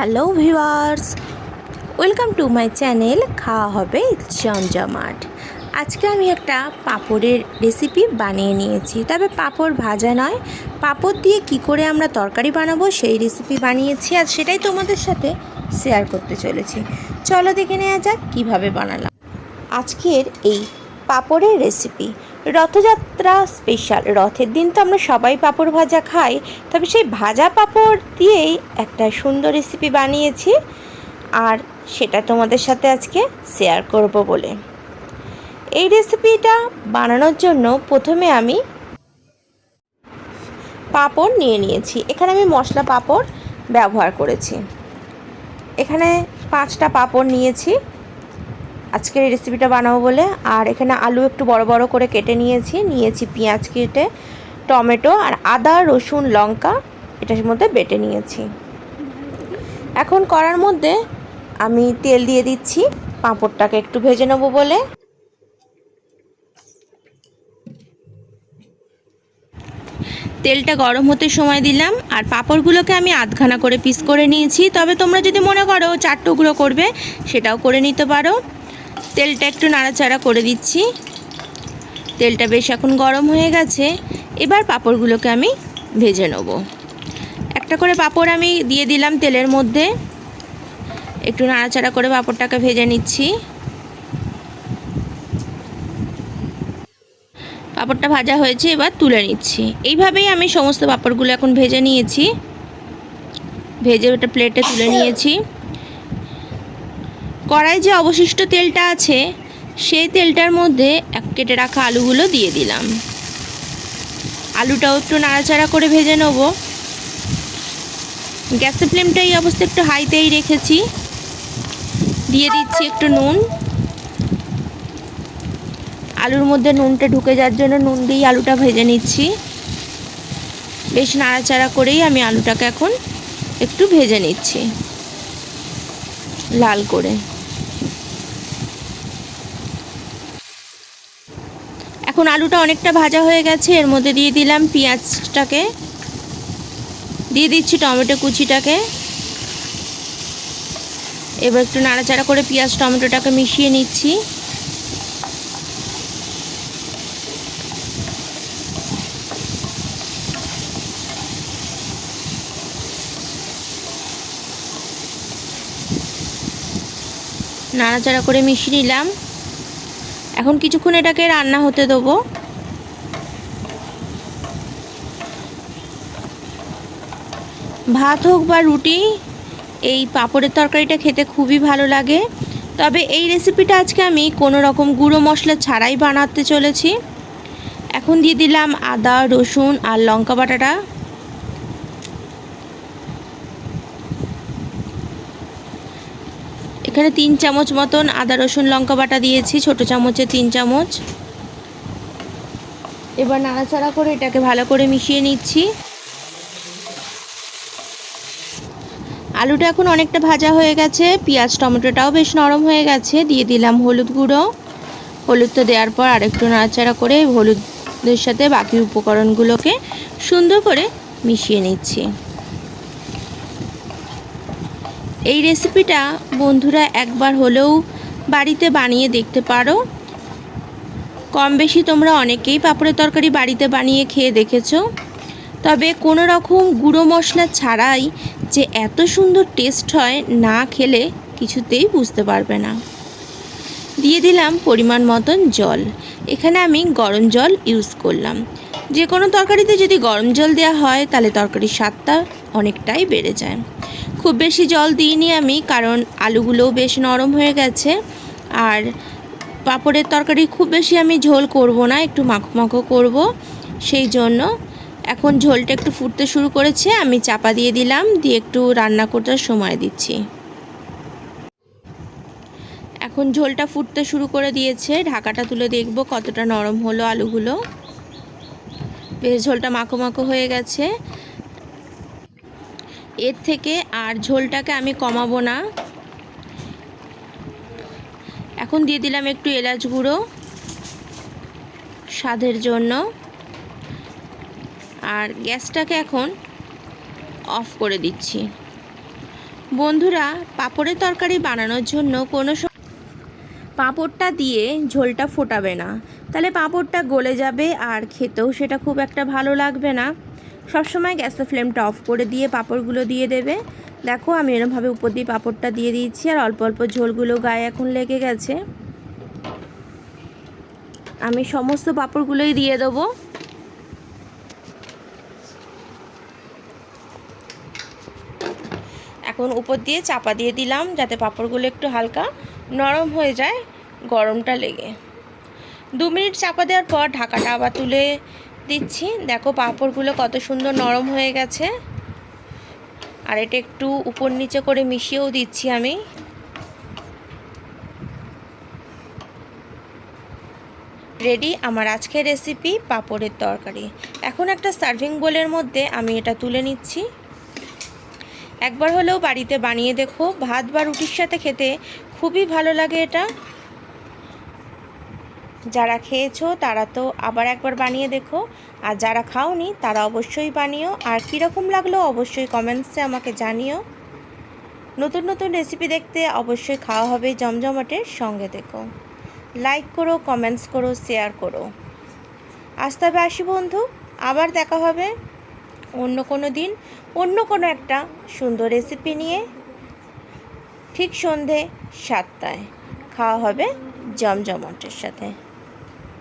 Hello viewers, welcome to my channel খাওয়া হবে জমজমাট। আজকে আমি একটা পাঁপড়ের রেসিপি বানিয়ে নিয়েছি। তবে পাঁপড় ভাজা নয়, পাঁপড় দিয়ে কি করে আমরা তরকারি বানাবো সেই রেসিপি বানিয়েছি আর সেটাই তোমাদের সাথে শেয়ার করতে চলেছি। চলো দেখে নেওয়া যাক কীভাবে বানালাম। আজকের এই পাঁপড়ের রেসিপি। রথযাত্রা স্পেশাল রথের দিন তো আমরা সবাই পাঁপড় ভাজা খাই, তবে সেই ভাজা পাঁপড় দিয়েই একটা সুন্দর রেসিপি বানিয়েছি। আর সেটা তোমাদের সাথে আজকে শেয়ার করব বলে। এই রেসিপিটা বানানোর জন্য প্রথমে আমি পাঁপড় নিয়ে নিয়েছি। এখানে আমি মশলা পাঁপড় ব্যবহার করেছি। এখানে পাঁচটা পাঁপড় নিয়েছি। আজকের এই রেসিপিটা বানাবো বলে। আর এখানে আলু একটু বড় বড় করে কেটে নিয়েছি। নিয়েছি পেঁয়াজ কেটে, টমেটো আর আদা, রসুন, লঙ্কা। এটার মধ্যে বেটে নিয়েছি। এখন করার মধ্যে আমি তেল দিয়ে দিচ্ছি। পাঁপড়টাকে একটু ভেজে নেব বলে। তেলটা গরম হতে সময় দিলাম। আর পাঁপড়গুলোকে আমি আধখানা করে পিস করে নিয়েছি। তবে তোমরা যদি মনে করো চার টুকরো করবে, সেটাও করে নিতে পারো। তেলটা একটু নাড়াচাড়া করে দিচ্ছি। তেলটা বেশ এখন গরম হয়ে গেছে। এবার পাঁপড়গুলোকে আমি ভেজে নেব। একটা করে পাঁপড় আমি দিয়ে দিলাম তেলের মধ্যে। একটু নাড়াচাড়া করে পাঁপড়টাকে ভেজে নিচ্ছি। পাঁপড়টা ভাজা হয়েছে, এবার তুলে নিচ্ছি। এইভাবেই আমি সমস্ত পাঁপড়গুলো এখন ভেজে নিয়েছি। ভেজে ওটা প্লেটে তুলে নিয়েছি। কড়াই যে অবশিষ্ট তেলটা আছে, সেই তেলটার মধ্যে এক কেটে রাখা আলুগুলো দিয়ে দিলাম। আলুটাও একটু নাড়াচাড়া করে ভেজে নেব। গ্যাসের ফ্লেমটা এই অবস্থা একটু হাইতেই রেখেছি। দিয়ে দিচ্ছি একটু নুন। আলুর মধ্যে নুনটা ঢুকে যাওয়ার জন্য নুন দিয়ে আলুটা ভেজে নিচ্ছি। বেশ নাড়াচাড়া করেই আমি আলুটাকে এখন একটু ভেজে নিচ্ছি। লাল করে। এখন আলুটা অনেকটা ভাজা হয়ে গেছে। এর মধ্যে দিয়ে দিলাম পেঁয়াজটাকে। দিয়ে দিচ্ছি টমেটো কুচিটাকে। এবার একটু নাড়াচাড়া করে পেঁয়াজ টমেটোটাকে মিশিয়ে নিচ্ছি। নাড়াচাড়া করে মিশিয়ে নিলাম। এখন কিছুক্ষণ এটাকে রান্না হতে দেবো। ভাত হোক বা রুটি, এই পাঁপড়ের তরকারিটা খেতে খুবই ভালো লাগে। তবে এই রেসিপিটা আজকে আমি কোনো রকম গুঁড়ো মশলা ছাড়াই বানাতে চলেছি। এখন দিয়ে দিলাম আদা, রসুন আর লঙ্কা বাটাটা। এখানে তিন চামচ মতন আদা, রসুন, লঙ্কা বাটা দিয়েছি, ছোট চামচে তিন চামচ। এবার নাড়াচাড়া করে এটাকে ভালো করে মিশিয়ে নিচ্ছি। আলুটা এখন অনেকটা ভাজা হয়ে গেছে, পেঁয়াজ, টমেটোটাও বেশ নরম হয়ে গেছে, দিয়ে দিলাম হলুদ গুঁড়ো। হলুদটা দেওয়ার পর আরেকটু নাড়াচাড়া করে হলুদের সাথে বাকি উপকরণগুলোকে সুন্দর করে মিশিয়ে নিচ্ছি। এই রেসিপিটা বন্ধুরা একবার হলেও বাড়িতে বানিয়ে দেখতে পারো। কম বেশি তোমরা অনেকেই পাঁপড়ের তরকারি বাড়িতে বানিয়ে খেয়ে দেখেছ। তবে কোনো রকম গুঁড়ো মশলা ছাড়াই যে এত সুন্দর টেস্ট হয় না খেলে কিছুতেই বুঝতে পারবে না। দিয়ে দিলাম পরিমাণ মতন জল। এখানে আমি গরম জল ইউজ করলাম। যে কোনো তরকারিতে যদি গরম জল দেওয়া হয় তাহলে তরকারির স্বাদটা অনেকটাই বেড়ে যায়। খুব বেশি জল দিইনি আমি, কারণ আলুগুলোও বেশ নরম হয়ে গেছে। আর পাঁপড়ের তরকারি খুব বেশি আমি ঝোল করব না, একটু মাখো মাখো করব। সেই জন্য এখন ঝোলটা একটু ফুটতে শুরু করেছে, আমি চাপা দিয়ে দিলাম, দিয়ে একটু রান্না করতে সময় দিচ্ছি। এখন ঝোলটা ফুটতে শুরু করে দিয়েছে, ঢাকাটা তুলে দেখব কতটা নরম হলো আলুগুলো। বেশ ঝোলটা মাখো মাখো হয়ে গেছে। এর থেকে আর ঝোলটাকে আমি কমাবো না। এখন দিয়ে দিলাম একটু এলাচ গুঁড়ো স্বাদের জন্য। আর গ্যাসটাকে এখন অফ করে দিচ্ছি। বন্ধুরা, পাঁপড়ের তরকারি বানানোর জন্য কোনো পাঁপড়টা দিয়ে ঝোলটা ফোটাবে না। তাহলে পাঁপড়টা গলে যাবে আর খেতেও সেটা খুব একটা ভালো লাগবে না। সবসময় গ্যাসের ফ্লেমটা অফ করে দিয়ে পাঁপড়গুলো দিয়ে দেবে। দেখো আমি এরমভাবে উপর দিয়ে পাঁপড়টা দিয়ে দিয়েছি আর অল্প অল্প ঝোলগুলো গায়ে এখন লেগে গেছে। আমি সমস্ত পাঁপড়গুলোই দিয়ে দেবো। এখন উপর দিয়ে চাপা দিয়ে দিলাম যাতে পাঁপড়গুলো একটু হালকা নরম হয়ে যায়, গরমটা লেগে। দু মিনিট চাপা দেওয়ার পর ঢাকাটা আবার তুলে দিচ্ছি। দেখো পাঁপড়গুলো কত সুন্দর নরম হয়ে গেছে। আর এটা একটু উপর নিচে করে মিশিয়েও দিচ্ছি আমি। রেডি আমার আজকের রেসিপি পাঁপড়ের তরকারি। এখন একটা সার্ভিং বোলের মধ্যে আমি এটা তুলে নিচ্ছি। একবার হলেও বাড়িতে বানিয়ে দেখো। ভাত বা রুটির সাথে খেতে খুবই ভালো লাগে এটা। যারা খেয়েছো তারা তো আবার একবার বানিয়ে দেখো। আর যারা খাওনি তারা অবশ্যই বানিও। আর কীরকম লাগল অবশ্যই কমেন্টসে আমাকে জানিও। নতুন নতুন রেসিপি দেখতে অবশ্যই খাওয়া হবে জমজমাটের সঙ্গে দেখো। লাইক করো কমেন্টস করো শেয়ার করো। আজ তবে আসি বন্ধু, আবার দেখা হবে অন্য কোনো দিন, অন্য কোনো একটা সুন্দর রেসিপি নিয়ে। ঠিক সন্ধে সাতটায় খাওয়া হবে জমজমাটের সাথে।